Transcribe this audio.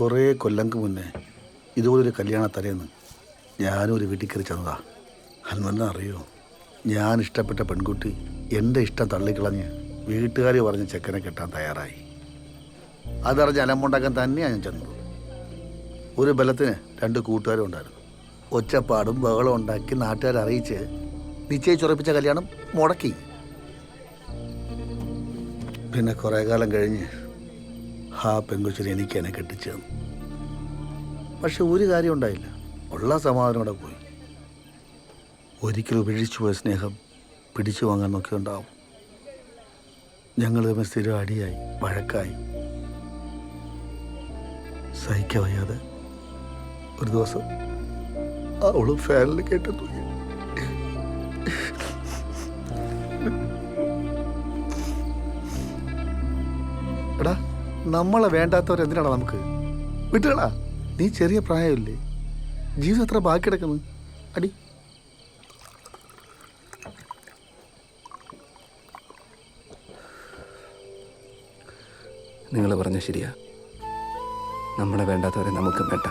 കുറേ കൊല്ലങ്ങൾക്ക് മുന്നേ ഇതുപോലൊരു കല്യാണ തലേന്ന് ഞാനും ഒരു വീട്ടിൽ കയറി ചെന്നതാ. ഹനുമന്നെ അറിയോ? ഞാൻ ഇഷ്ടപ്പെട്ട പെൺകുട്ടി എന്റെ ഇഷ്ടം തള്ളിക്കളഞ്ഞ് വീട്ടുകാർ പറഞ്ഞ് ചെക്കനെ കെട്ടാൻ തയ്യാറായി. അതറിഞ്ഞ് അലമ്പുണ്ടാക്കാൻ തന്നെയാണ് ഞാൻ ചെന്നത്. ഒരു ബലത്തിന് രണ്ട് കൂട്ടുകാരും ഉണ്ടായിരുന്നു. ഒച്ചപ്പാടും ബഹളം ഉണ്ടാക്കി നാട്ടുകാരെ അറിയിച്ച് നിശ്ചയിച്ചുറപ്പിച്ച കല്യാണം മുടക്കി. പിന്നെ കുറേ കാലം കഴിഞ്ഞ് ആ പെങ്കുച്ചിരി എനിക്ക് എന്നെ കെട്ടിച്ചു തന്നു പക്ഷെ ഒരു കാര്യം ഉണ്ടായില്ല. ഉള്ള സമാധാനം കൂടെ പോയി. ഒരിക്കലും ഉപേക്ഷിച്ചു പോയ സ്നേഹം പിടിച്ചു വാങ്ങാൻ നോക്കി ഉണ്ടാവും ഞങ്ങൾ തമ്മിൽ സ്ഥിരം അടിയായി വഴക്കായി. സഹിക്കാൻ വയ്യാതെ ഒരു ദിവസം അവൾ ഫാനിൽ കേട്ടു തൂങ്ങി. എടാ നമ്മളെ വേണ്ടാത്തവർ എന്തിനാടാ നമുക്ക്? വിട്ടുകളാ നീ ചെറിയ പ്രായമില്ലേ? ജീവിതം എത്ര ബാക്കി കിടക്കുന്നു? അടി. നിങ്ങൾ പറഞ്ഞ ശരിയാ. നമ്മളെ വേണ്ടാത്തവരെ നമുക്കും വേണ്ട.